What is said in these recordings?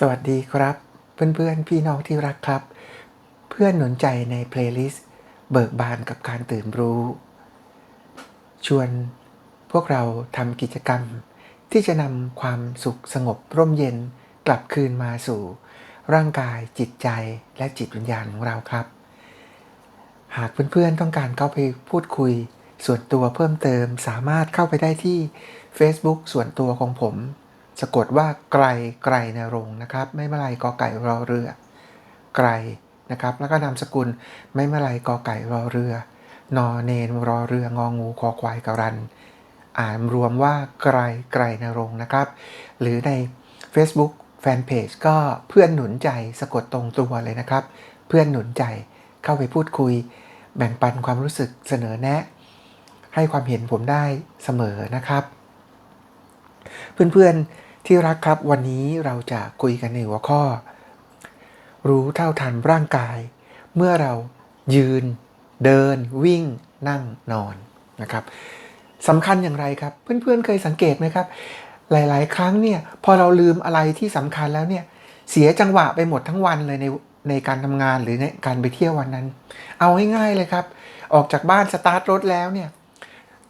สวัสดีครับ เพื่อนๆ พี่น้องที่รักครับ เพื่อนหนุนใจในเพลย์ลิสต์เบิกบานกับการตื่นรู้ ชวนพวกเราทำกิจกรรม ที่จะนำความสุขสงบร่มเย็นกลับคืนมาสู่ ร่างกายจิตใจและจิตวิญญาณของเราครับ หากเพื่อนๆต้องการเข้าไปพูดคุย ส่วนตัวเพิ่มเติมสามารถเข้าไปได้ที่ Facebook ส่วนตัวของผม สะกดว่าไกลไกลนรงนะครับ ไม่เมลายกอไก่รอเรือ ไกลนะครับ แล้วก็นามสกุลไม่เมลายกอไก่รอเรือนอเนนรอเรืององูคอควายกรัน อ่านรวมว่าไกลไกลนรงนะครับ หรือใน Facebook Fanpage ก็เพื่อนหนุนใจสะกดตรงตัวเลยนะครับ เพื่อนหนุนใจเข้าไปพูดคุย แบ่งปันความรู้สึกเสนอแนะ ให้ความเห็นผมได้เสมอนะครับ เพื่อนๆ ที่รักครับวันนี้เราจะคุยกันในหัวข้อ รู้เท่าทันร่างกาย เมื่อเรายืน เดิน วิ่ง นั่งนอนนะครับสำคัญอย่างไรครับ เพื่อนๆเคยสังเกตไหมครับ หลายๆ ครั้งเนี่ยพอเราลืมอะไรที่สำคัญแล้วเนี่ยเสียจังหวะไปหมดทั้งวันเลยในในการทำงานหรือในการไปเที่ยววันนั้น เอาง่ายๆเลยครับ ออกจากบ้านสตาร์ทรถแล้วเนี่ย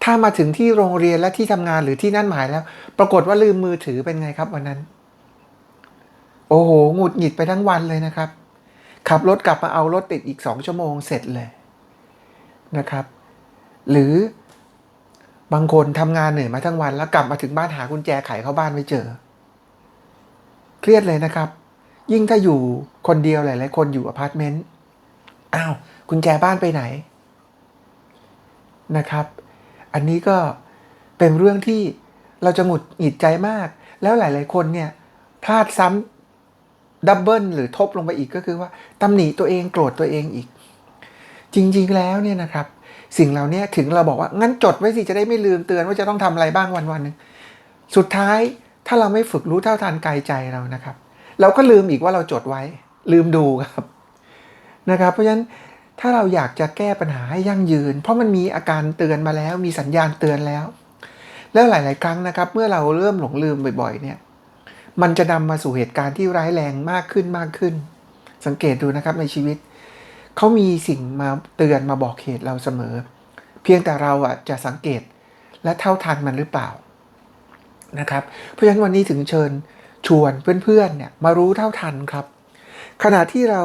ถ้ามาถึงที่โรงเรียนและที่ทำงานหรือที่นั่นหมายแล้ว ปรากฏว่าลืมมือถือเป็นไงครับวันนั้น โอ้โหหงุดหงิดไปทั้งวันเลยนะครับ ขับรถกลับมาเอารถติดอีกสองชั่วโมงเสร็จเลยนะครับ หรือบางคนทำงานเหนื่อยมาทั้งวัน แล้วกลับมาถึงบ้านหากุญแจไขเข้าบ้านไม่เจอ เครียดเลยนะครับ ยิ่งถ้าอยู่คนเดียวหลายๆคนอยู่อพาร์ตเมนต์อ้าวกุญแจบ้านไปไหนนะครับ อันนี้ก็เป็นเรื่องที่เราจะหงุดหงิดใจมาก แล้วหลาย ๆ คนเนี่ยพลาดซ้ำดับเบิลหรือทบลงไปอีกก็คือว่าตำหนิตัวเองโกรธตัวเองอีก จริง ๆ แล้วเนี่ยนะครับ สิ่งเหล่านี้ถึงเราบอกว่างั้นจดไว้สิจะได้ไม่ลืมเตือนว่าจะต้องทำอะไรบ้างวันวันหนึ่งสุดท้ายถ้าเราไม่ฝึกรู้เท่าทันกายใจเรานะครับ เราก็ลืมอีกว่าเราจดไว้ ลืมดูครับนะครับ เพราะฉะนั้น ถ้าเราอยากจะแก้ปัญหาให้ยั่งยืน เพราะมันมีอาการเตือนมาแล้ว มีสัญญาณเตือนแล้ว แล้วหลาย ๆ ครั้งนะครับ เมื่อเราเริ่มหลงลืมบ่อย ๆ เนี่ย มันจะนำมาสู่เหตุการณ์ที่ร้ายแรงมากขึ้นมากขึ้น สังเกตดูนะครับในชีวิต เขามีสิ่งมาเตือนมาบอกเหตุเราเสมอ เพียงแต่เราอะจะสังเกตและเท่าทันมันหรือเปล่านะครับ เพราะฉะนั้นวันนี้ถึงเชิญชวนเพื่อนๆเนี่ยมารู้เท่าทันครับ ขณะที่เรา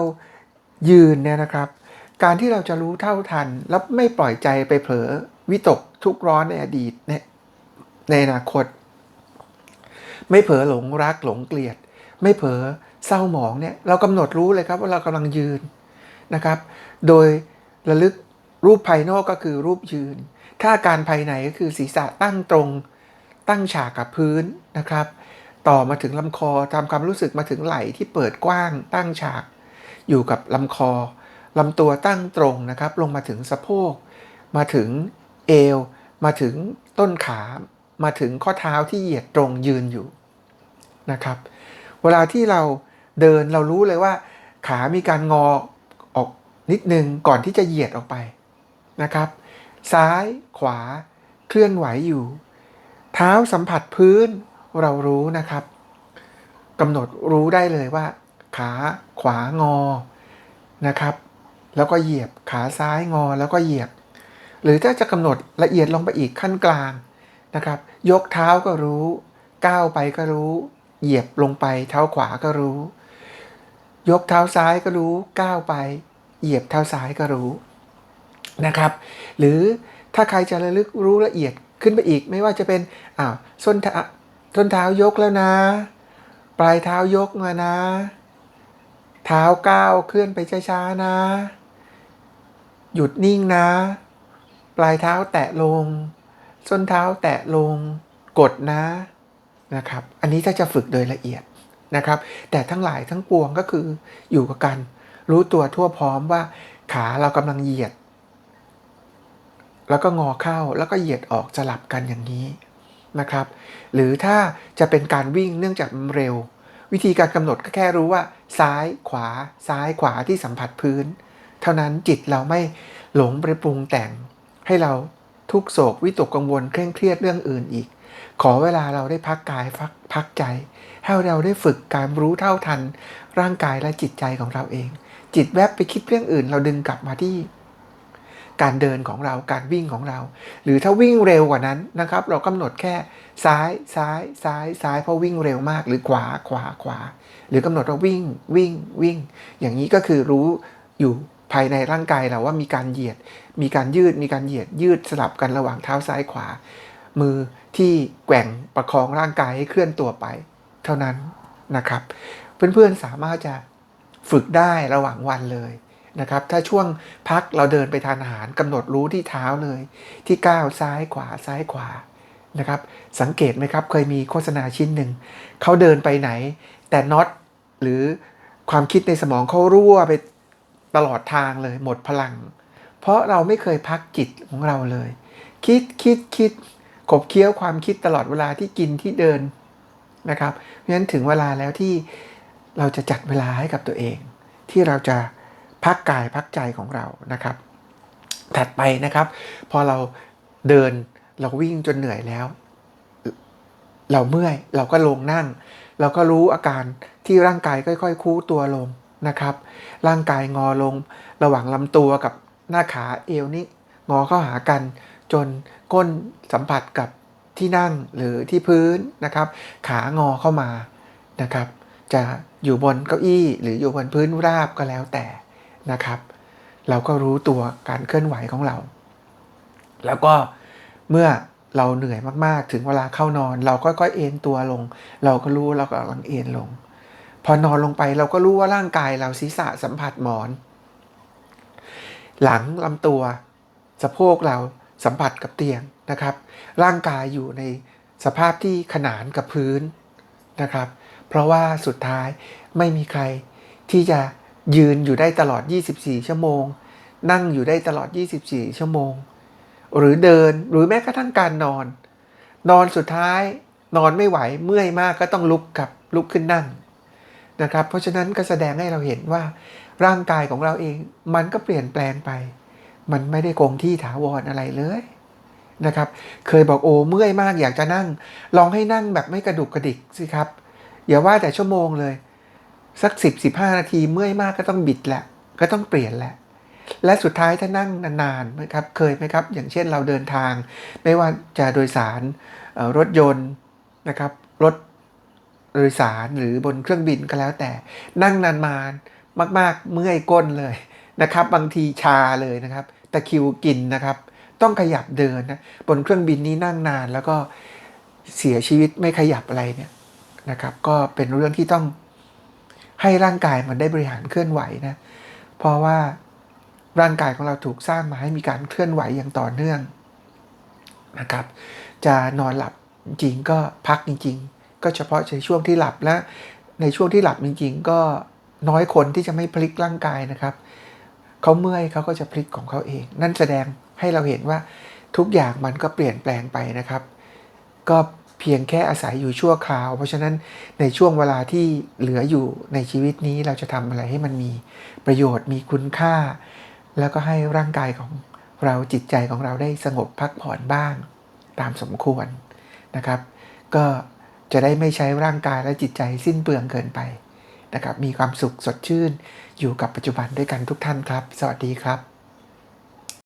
ยืนเนี่ยนะครับ การที่เราจะรู้เท่าทัน แล้วไม่ปล่อยใจไปเผลอวิตกทุกข์ร้อนในอดีตเนี่ยในอนาคต ไม่เผลอหลงรักหลงเกลียด ไม่เผลอเศร้าหมองเนี่ยเรากำหนดรู้เลยครับว่าเรากำลังยืนนะครับ โดยระลึกรูปภายนอกก็คือรูปยืน ถ้าอาการภายในก็คือศีรษะตั้งตรงตั้งฉากกับพื้นนะครับ ต่อมาถึงลำคอทำความรู้สึกมาถึงไหล่ที่เปิดกว้างตั้งฉากอยู่กับลำคอ ลำตัวตั้งตรงนะครับ ลงมาถึงสะโพก มาถึงเอว มาถึงต้นขา มาถึงข้อเท้าที่เหยียดตรงยืนอยู่นะครับ เวลาที่เราเดินเรารู้เลยว่า ขามีการงอออกนิดนึงก่อนที่จะเหยียดออกไปนะครับ ซ้ายขวาเคลื่อนไหวอยู่ เท้าสัมผัสพื้นเรารู้นะครับกำหนดรู้ได้เลยว่า ขาขวางอนะครับ แล้วก็เหยียบขาซ้ายงอแล้วก็เหยียบ หรือถ้าจะกำหนดละเอียดลงไปอีกขั้นกลางนะครับ ยกเท้าก็รู้ก้าวไปก็รู้ เหยียบลงไปเท้าขวาก็รู้ ยกเท้าซ้ายก็รู้ก้าวไป เหยียบเท้าซ้ายก็รู้นะครับ หรือถ้าใครจะระลึกรู้ละเอียดขึ้นไปอีกไม่ว่าจะเป็นอ้าวส้นเท้าส้นเท้ายกแล้วนะ ปลายเท้ายกมานะ เท้าก้าวเคลื่อนไปช้าๆนะ หยุดนิ่งนะ ปลายเท้าแตะลง ส้นเท้าแตะลง กดนะนะครับ อันนี้ถ้าจะฝึกโดยละเอียดนะครับ แต่ทั้งหลายทั้งปวงก็คืออยู่กับกันรู้ตัวทั่วพร้อมว่าขาเรากำลังเหยียด แล้วก็งอเข้าแล้วก็เหยียดออกสลับกันอย่างนี้นะครับ หรือถ้าจะเป็นการวิ่งเนื่องจากเร็ว วิธีการกำหนดก็แค่รู้ว่า ซ้ายขวา ซ้ายขวาที่สัมผัสพื้น เท่านั้นจิตเราไม่หลงไปปรุงแต่ง ให้เราทุกโศกวิตกกังวลเคร่งเครียดเรื่องอื่นอีก ขอเวลาเราได้พักกายพักพักใจ ให้เราได้ฝึกการรู้เท่าทัน ร่างกายและจิตใจของเราเอง จิตแวบไปคิดเรื่องอื่น เราดึงกลับมาที่ การเดินของเราการวิ่งของเรา หรือถ้าวิ่งเร็วกว่านั้นนะครับ เรากำหนดแค่ซ้ายซ้ายซ้ายซ้ายเพราะวิ่งเร็วมากหรือขวาขวาขวา หรือกำหนดว่าวิ่งวิ่งวิ่ง อย่างนี้ก็คือรู้อยู่ ภายในร่างกายเราว่ามีการเหยียด มีการยืด มีการเหยียดยืดสลับกันระหว่างเท้าซ้ายขวา มือที่แกว่งประคองร่างกายให้เคลื่อนตัวไป เท่านั้นนะครับ เพื่อนๆสามารถจะฝึกได้ระหว่างวันเลยนะครับ ถ้าช่วงพักเราเดินไปทานอาหารกำหนดรู้ที่เท้าเลย ที่ก้าวซ้ายขวาซ้ายขวานะครับ สังเกตไหมครับ เคยมีโฆษณาชิ้นหนึ่งเขาเดินไปไหน แต่น็อตหรือความคิดในสมองเขารั่วไป ตลอดทางเลย หมดพลัง เพราะเราไม่เคยพักจิตของเราเลย คิดคิดคิดขบเคี้ยวความคิดตลอดเวลาที่กินที่เดินนะครับ เพราะฉะนั้นถึงเวลาแล้วที่เราจะจัดเวลาให้กับตัวเอง ที่เราจะพักกายพักใจของเรานะครับ ถัดไปนะครับ พอเราเดินเราวิ่งจนเหนื่อยแล้ว เราเมื่อยเราก็ลงนั่ง เราก็รู้อาการที่ร่างกายค่อย ๆ คู่ตัวลง นะครับ ร่างกายงอลง ระหว่างลำตัวกับหน้าขาเอวนี่งอเข้าหากัน จนก้นสัมผัสกับที่นั่งหรือที่พื้นนะครับ ขางอเข้ามานะครับ จะอยู่บนเก้าอี้หรืออยู่บนพื้นราบก็แล้วแต่นะครับ เราก็รู้ตัวการเคลื่อนไหวของเรา แล้วก็เมื่อเราเหนื่อยมากๆ ถึงเวลาเข้านอน เราก็ค่อยๆเอนตัวลง เราก็รู้เราก็กำลังเอนลง พอนอนลงไปเราก็รู้ว่าร่างกายเราศีรษะสัมผัสหมอน หลังลำตัว สะโพกเราสัมผัสกับเตียงนะครับ ร่างกายอยู่ในสภาพที่ขนานกับพื้นนะครับ เพราะว่าสุดท้ายไม่มีใครที่จะยืนอยู่ได้ตลอด 24 ชั่วโมง นั่งอยู่ได้ตลอด 24 ชั่วโมง หรือเดินหรือแม้กระทั่งการนอน นอนสุดท้ายนอนไม่ไหวเมื่อยมากก็ต้องลุกกับลุกขึ้นนั่ง นะครับ เพราะฉะนั้นก็แสดงให้เราเห็นว่าร่างกายของเราเองมันก็เปลี่ยนแปลงไป มันไม่ได้คงที่ถาวรอะไรเลยนะครับ เคยบอกโอ้เมื่อยมากอยากจะนั่ง ลองให้นั่งแบบไม่กระดุกกระดิกสิครับ อย่าว่าแต่ชั่วโมงเลย สัก 10 15 นาทีเมื่อยมากก็ต้องบิดแหละ ก็ต้องเปลี่ยนแหละและสุดท้ายถ้านั่งนานๆนะครับเคยไหมครับ อย่างเช่นเราเดินทาง ไม่ว่าจะโดยสารรถยนต์นะครับรถ โดยสารหรือบนเครื่องบินก็แล้วแต่ นั่งนานมานมาก ๆ เมื่อยก้นเลยนะครับ บางทีชาเลยนะครับตะคิวกินนะครับ ต้องขยับเดินนะบนเครื่องบินนี้นั่งนานแล้วก็เสียชีวิตไม่ขยับอะไรเนี่ยนะครับ ก็เป็นเรื่องที่ต้องให้ร่างกายมันได้บริหารเคลื่อนไหวนะเพราะว่าร่างกายของเราถูกสร้างมาให้มีการเคลื่อนไหวอย่างต่อเนื่องนะครับ จะนอนหลับจริงก็พักจริง ๆ ก็เฉพาะในช่วงที่หลับและในช่วงที่หลับจริงๆ ก็น้อยคนที่จะไม่พลิกร่างกายนะครับ เขาเมื่อยเขาก็จะพลิกของเขาเอง นั่นแสดงให้เราเห็นว่าทุกอย่างมันก็เปลี่ยนแปลงไปนะครับ ก็เพียงแค่อาศัยอยู่ชั่วคราว เพราะฉะนั้นในช่วงเวลาที่เหลืออยู่ในชีวิตนี้เราจะทำอะไรให้มันมีประโยชน์มีคุณค่า แล้วก็ให้ร่างกายของเราจิตใจของเราได้สงบพักผ่อนบ้าง ตามสมควรนะครับ ก็ จะได้ไม่ใช้ร่างกายและจิตใจสิ้นเปลืองเกินไปนะครับ มีความสุขสดชื่นอยู่กับปัจจุบันด้วยกันทุกท่านครับ สวัสดีครับ